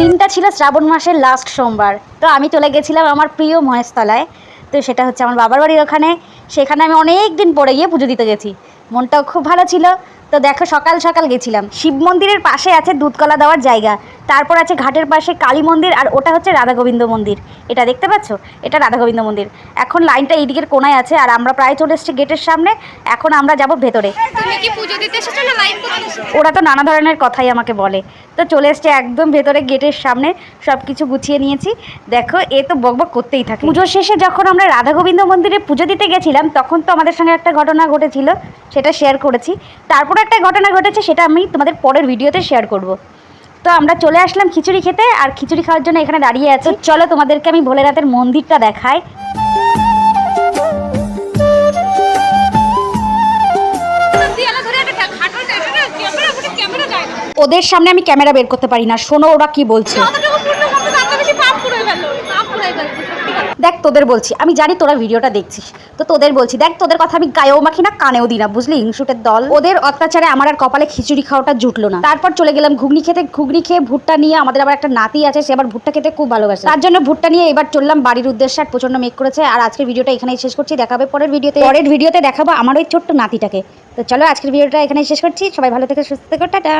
দিনটা ছিল শ্রাবণ মাসের লাস্ট সোমবার। তো আমি চলে গেছিলাম আমার প্রিয় মহেশতলায়। তো সেটা হচ্ছে আমার বাবার বাড়ির ওখানে। সেখানে আমি অনেক দিন পরে গিয়ে পুজো দিতে গেছি। মনটাও খুব ভালো ছিল। তো দেখো সকাল সকাল গেছিলাম। শিব মন্দিরের পাশে আছে দুধকলা দেওয়ার জায়গা। তারপর আছে ঘাটের পাশে কালী মন্দির আর ওটা হচ্ছে রাধা গোবিন্দ মন্দির। এটা দেখতে পাচ্ছ? এটা রাধা গোবিন্দ মন্দির। এখন লাইনটা এই দিকের কোনায় আছে আর আমরা প্রায় চলে এসেছি গেটের সামনে। এখন আমরা যাব ভেতরে। ওরা তো নানা ধরনের কথাই আমাকে বলে। তো চলে এসছে একদম ভেতরে গেটের সামনে। সব কিছু গুছিয়ে নিয়েছি। দেখো এ তো বকবক করতেই থাকে। পুজোর শেষে যখন আমরা রাধা গোবিন্দ মন্দিরে পুজো দিতে গেছিলাম তখন তো আমাদের সঙ্গে একটা ঘটনা ঘটেছিল। সেটা শেয়ার করেছি তারপর একটা ঘটনা ঘটেছে সেটা আমি তোমাদের পরের ভিডিওতে শেয়ার করব তো আমরা চলে আসলাম খিচুড়ি খেতে আর খিচুড়ি খাওয়ার জন্য এখানে দাঁড়িয়ে আছি চলো তোমাদেরকে আমি ভোলেনাথের মন্দিরটা দেখাই ওদের সামনে আমি ক্যামেরা বের করতে পারি না শোনো ওরা কি বলছে দেখ তোদের বলছি, আমি জানি তোরা ভিডিওটা দেখছিস, তো তোদের বলছি, দেখ তোদের কথা আমি গায়েও মাখি না, কানেও দিই না, বুঝলি? ইংশুটের দল। ওদের অত্যাচারে আমার আর কপালে খিচুড়ি খাওয়াটা জুটলো না। তারপর চলে গেলাম ঘুগনি খেতে, ঘুগনি খেয়ে ভুট্টা নিয়ে আমাদের আবার একটা নাতি আছে, সে আবার ভুট্টা খেতে খুব ভালোবাসে। তার জন্য ভুট্টা নিয়ে এবার চললাম, বাড়ির উদ্দেশ্যে আর প্রচণ্ড মেঘ করেছে, আর আজকের ভিডিওটা এখানেই শেষ করছি, দেখাবে পরের ভিডিওতে। পরের ভিডিওতে দেখাবো আমার ওই ছোট্ট নাতিটাকে। তো চলো, আজকের ভিডিওটা এখানেই শেষ করছি, সবাই ভালো থেকে, সুস্থ থেকো, টাটা।